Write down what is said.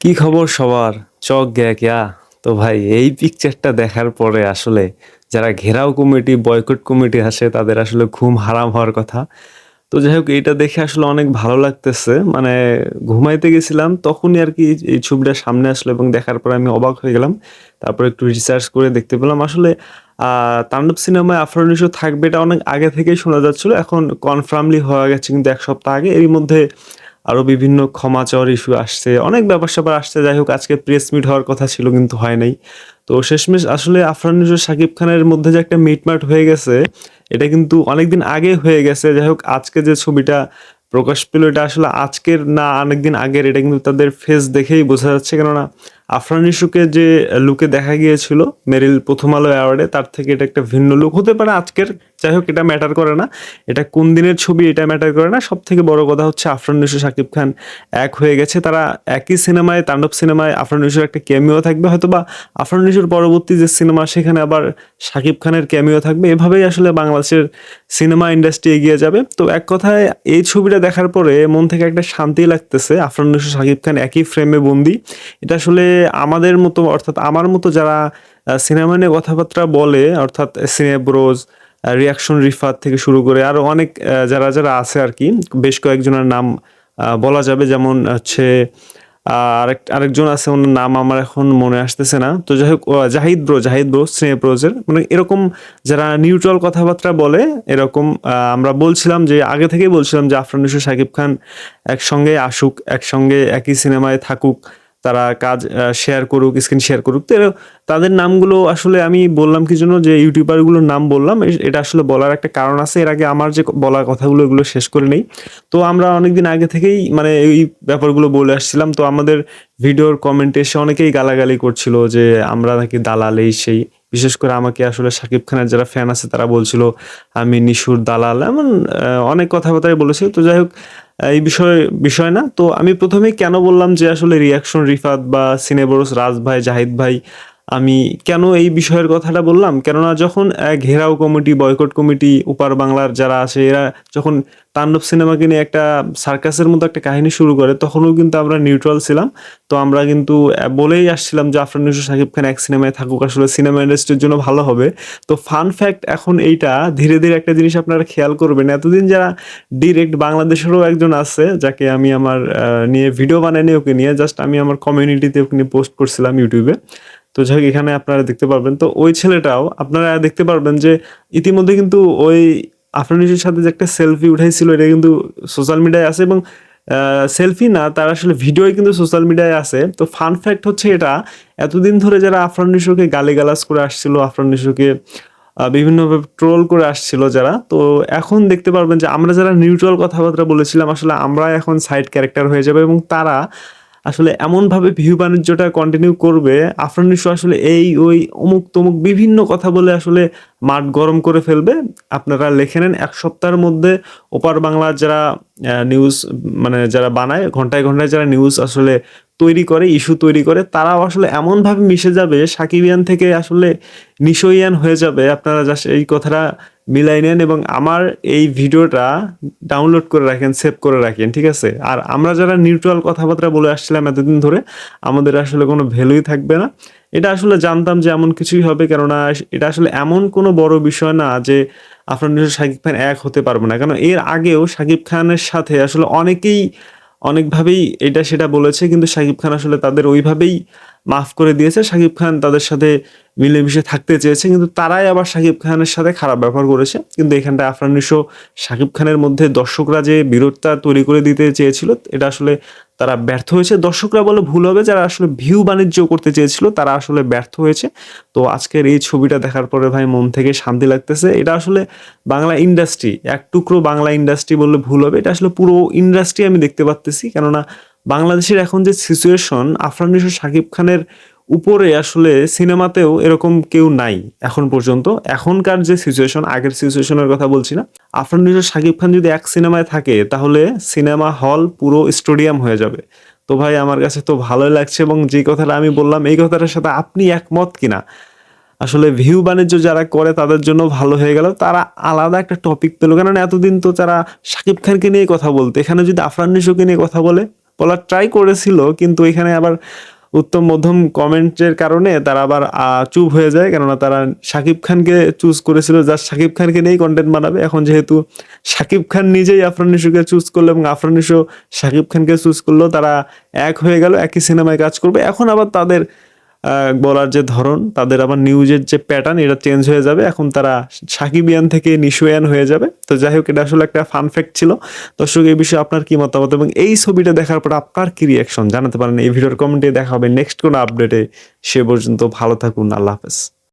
কি খবর সবার? চক গ্যা ক্যা তো ভাই, এই পিকচারটা দেখার পরে আসলে যারা ঘেরাও কমিটি বয়কট কমিটি আসে, তাদের আসলে ঘুম হারাম হওয়ার কথা। তো যাই হোক, এইটা দেখে আসলে অনেক ভালো লাগতেছে। মানে ঘুমাইতে গেছিলাম, তখনই আর কি এই ছবিটা সামনে আসলো এবং দেখার পরে আমি অবাক হয়ে গেলাম। তারপর একটু রিসার্চ করে দেখতে পেলাম। আসলে তাণ্ডব সিনেমায় আফরান নিশো থাকবে এটা অনেক আগে থেকেই শোনা যাচ্ছিল। এখন কনফার্মলি হয়ে গেছে কিন্তু এক সপ্তাহ আগে। এরই মধ্যে আরও বিভিন্ন ক্ষমা চাওয়ার ইস্যু আসছে, অনেক ব্যাপার স্যাপার আসছে, যাই হোক আজকে প্রেস মিট হওয়ার কথা ছিল কিন্তু হয় নাই। তো শেষমেশ আসলে আফরান নিশো শাকিব খানের মধ্যে যে একটা মিটমাট হয়ে গেছে, এটা কিন্তু অনেকদিন আগে হয়ে গেছে। যাই হোক আজকে যে ছবিটা প্রকাশ পেল, এটা আসলে আজকের না, অনেকদিন আগের, এটা কিন্তু তাদের ফেস দেখেই বোঝা যাচ্ছে। কেননা আফরান নিশুকে যে লুকে দেখা গিয়েছিল মেরিল প্রথম আলো অ্যাওয়ার্ডে, তার থেকে এটা একটা ভিন্ন লুক। হতে পারে আজকের, যাই হোক, এটা ম্যাটার করে না। এটা কোন দিনের ছবি এটা ম্যাটার করে না। সব থেকে বড় কথা হচ্ছে আফরান নিশু শাকিব খান এক হয়ে গেছে। তারা একই সিনেমায়, তাণ্ডব সিনেমায় আফরান নিশুর একটা ক্যামিও থাকবে। হয়তো বা আফরান নিশুর পরবর্তী যে সিনেমা, সেখানে আবার শাকিব খানের ক্যামিও থাকবে। এভাবেই আসলে বাংলাদেশের সিনেমা ইন্ডাস্ট্রি এগিয়ে যাবে। তো এক কথায়, এই ছবিটা দেখার পরে মন থেকে একটা শান্তি লাগতেছে। আফরান নিশু শাকিব খান একই ফ্রেমে বন্দি। এটা আসলে আমাদের মতো, অর্থাৎ আমার মতো যারা সিনেমা নিয়ে কথাবার্তা বলে, অর্থাৎ সিনেব্রোজ রিয়াকশন রিফাত থেকে শুরু করে আরও অনেক যারা যারা আছে আর কি, বেশ কয়েকজনের নাম বলা যাবে। যেমন হচ্ছে আরেক, আরেকজন আছে, ওনার নাম আমার এখন মনে আসতেছে না। তো যাই হোক জাহিদ ব্রো জাহিদ ব্রো স্নেহ ব্রোজের মানে এরকম যারা নিউট্রাল কথাবার্তা বলে, এরকম আমরা বলছিলাম যে, আগে থেকেই বলছিলাম যে, আফরান নিশো শাকিব খান একসঙ্গে আসুক, একসঙ্গে একই সিনেমায় থাকুক তারা কাজ শেয়ার করুক স্ক্রিন শেয়ার করুক। তো তাদের নামগুলো আসলে আমি বললাম কি জন্য, যে ইউটিউবারগুলোর নাম বললাম এটা আসলে বলার একটা কারণ আছে। এর আগে আমার যে বলার কথাগুলো, এগুলো শেষ করে নেই। তো আমরা অনেকদিন আগে থেকেই মানে এই ব্যাপারগুলো বলে আসছিলাম। তো আমাদের ভিডিওর কমেন্টে এসে অনেকেই গালাগালি করছিল যে, আমরা নাকি দালাল এই সেই। বিশেষ করে আমাকে আসলে শাকিব খানের যারা ফ্যান আছে, তারা বলছিল, আমি নিশুর দালাল। এমন অনেক কথাবার্তাই বলেছিল। তো যাই হোক এই বিষয় বিষয় না। তো আমি প্রথমে কেন বললাম যে আসলে রিয়াকশন রিফাত বা সিনেবরস রাজ ভাই, জাহিদ ভাই আমি কেন এই বিষয়ের কথাটা বললাম? কেননা যখন ঘেরাও কমিটি, বয়কট কমিটি, উপার বাংলার যারা আছে, এরা যখন তাণ্ডব সিনেমাকে নিয়ে একটা সার্কাসের মতো একটা কাহিনী শুরু করে, তখনও কিন্তু আমরা নিউট্রাল ছিলাম। তো আমরা কিন্তু বলেই আসছিলাম যে আফরান নিশো শাকিব খান এক সিনেমায় থাকুক, আসলে সিনেমা ইন্ডাস্ট্রির জন্য ভালো হবে। তো ফান ফ্যাক্ট এখন এইটা, ধীরে ধীরে একটা জিনিস আপনারা খেয়াল করবেন, এতদিন যারা ডিরেক্ট বাংলাদেশেরও একজন আছে, যাকে আমি আমার নিয়ে ভিডিও বানাইনি ওকে নিয়ে জাস্ট আমি আমার কমিউনিটিতে ওকে নিয়ে পোস্ট করছিলাম ইউটিউবে তো যাই এখানে আপনারা দেখতে পারবেন। তো ওই ছেলেটাও আপনারা দেখতে পারবেন যে ইতিমধ্যে কিন্তু ওই আফরানিসের সাথে যে একটা সেলফি উঠাইছিল, এটা কিন্তু সোশ্যাল মিডিয়ায় আছে এবং সেলফি না, তার আসলে ভিডিওই কিন্তু সোশ্যাল মিডিয়ায় আছে। তো ফান ফ্যাক্ট হচ্ছে এটা, এতদিন ধরে যারা আফরান নিশোকে গালিগালাজ করে আসছিল আফরান নিশোকে বিভিন্নভাবে ট্রোল করে আসছিল যারা, তো এখন দেখতে পারবেন যে আমরা যারা নিউট্রাল কথাবার্তা বলেছিলাম, আসলে আমরা এখন সাইড ক্যারেক্টার হয়ে যাবে এবং তারা আসলে এমনভাবে ভিউ বাণিজ্যটা কন্টিনিউ করবে আফরান নিশো আসলে এই ওই অমুক তমুক বিভিন্ন কথা বলে আসলে মাঠ গরম করে ফেলবে। আপনারা লিখে নেন, এক সপ্তাহের মধ্যে ওপার বাংলার যারা নিউজ মানে যারা বানায়, ঘন্টায় ঘন্টায় যারা নিউজ আসলে তৈরি করে ইস্যু তৈরি করে, তারাও আসলে এমনভাবে মিশে যাবে সাকিবিয়ান থেকে আসলে নিশোইয়ান হয়ে যাবে। আপনারা জাস্ট এই কথাটা মিলাই নেন এবং আমার এই ভিডিওটা ডাউনলোড করে রাখেন সেভ করে রাখেন, ঠিক আছে? আর আমরা যারা নিউট্রাল কথাবার্তা বলে আসছিলাম এতদিন ধরে, আমাদের আসলে কোনো ভ্যালুই থাকবে না। এটা আসলে জানতাম যে এমন কিছুই হবে, কেননা এটা আসলে এমন কোনো বড় বিষয় না যে আপনার নিজস্ব শাকিব খান এক হতে পারবে না। কারণ এর আগেও শাকিব খানের সাথে আসলে অনেকেই অনেকভাবেই এটা সেটা বলেছে, কিন্তু শাকিব খান আসলে তাদের ওইভাবেই মাফ করে দিয়েছে। শাকিব খান তাদের সাথে মিলেমিশে থাকতে চেয়েছে, কিন্তু তারাই আবার শাকিব খানের সাথে খারাপ ব্যবহার করেছে। কিন্তু এখানটায় আফরান নিশো শাকিব খানের মধ্যে দর্শকরা যে বিরোধটা তৈরি করে দিতে চেয়েছিল, এটা আসলে তারা ব্যর্থ হয়েছে। দর্শকরা বলে ভুল হবে, যারা আসলে ভিউ বাণিজ্য করতে চেয়েছিল, তারা আসলে ব্যর্থ হয়েছে। তো আজকের এই ছবিটা দেখার পরে ভাই মন থেকে শান্তি লাগতেছে। এটা আসলে বাংলা ইন্ডাস্ট্রি, এক টুকরো বাংলা ইন্ডাস্ট্রি বললে ভুল হবে। এটা আসলে পুরো ইন্ডাস্ট্রি আমি দেখতে পাচ্তেছি কেননা বাংলাদেশের এখন যে সিচুয়েশন আফরান নিশো শাকিব খানের উপরে আসলে সিনেমাতেও এরকম কেউ নাই এখন পর্যন্ত। এখনকার যে সিচুয়েশন আগের সিচুয়েশনের কথা বলছি না। আফরান নিশো শাকিব খান যদি এক সিনেমায় থাকে, তাহলে সিনেমা হল পুরো স্টেডিয়াম হয়ে যাবে। তো ভাই, আমার কাছে তো ভালোই লাগছে এবং যে কথাটা আমি বললাম, এই কথাটার সাথে আপনি একমত কিনা? আসলে ভিউ বাণিজ্য যারা করে, তাদের জন্য ভালো হয়ে গেল। তারা আলাদা একটা টপিক পেল। কেননা এতদিন তো তারা শাকিব খানকে নিয়ে কথা বলতো। এখানে যদি আফরান নিশোকে নিয়ে কথা বলে বলার ট্রাই করেছিল, কিন্তু এখানে আবার উত্তম মধ্যম কমেন্টের কারণে তারা আবার চুপ হয়ে যায়। কেননা তারা শাকিব খানকে চুজ করেছিল যার শাকিব খানকে নিয়েই কন্টেন্ট বানাবে। এখন যেহেতু শাকিব খান নিজেই আফরান ইস্যুকে চুজ করল এবং আফরান ইস্যু শাকিব খানকে চুজ করল, তারা এক হয়ে গেল, একই সিনেমায় কাজ করবে। এখন আবার তাদের বলার যে ধরন, তাদের আবার নিউজের যে প্যাটার্ন এটা চেঞ্জ হয়ে যাবে। এখন তারা সাকিবিয়ান থেকে নিশুয়ান হয়ে যাবে। তো যাই হোক, এটা আসলে একটা ফানফ্যাক্ট ছিল। দর্শক, এই বিষয়ে আপনার কী মতামত? এবং এই ছবিটা দেখার পর আপনার কি রিয়াকশন জানাতে পারেন। এই ভিডিওর কমেন্টে দেখা হবে। নেক্সট কোনো আপডেটে সে পর্যন্ত ভালো থাকুন। আল্লাহ হাফেজ।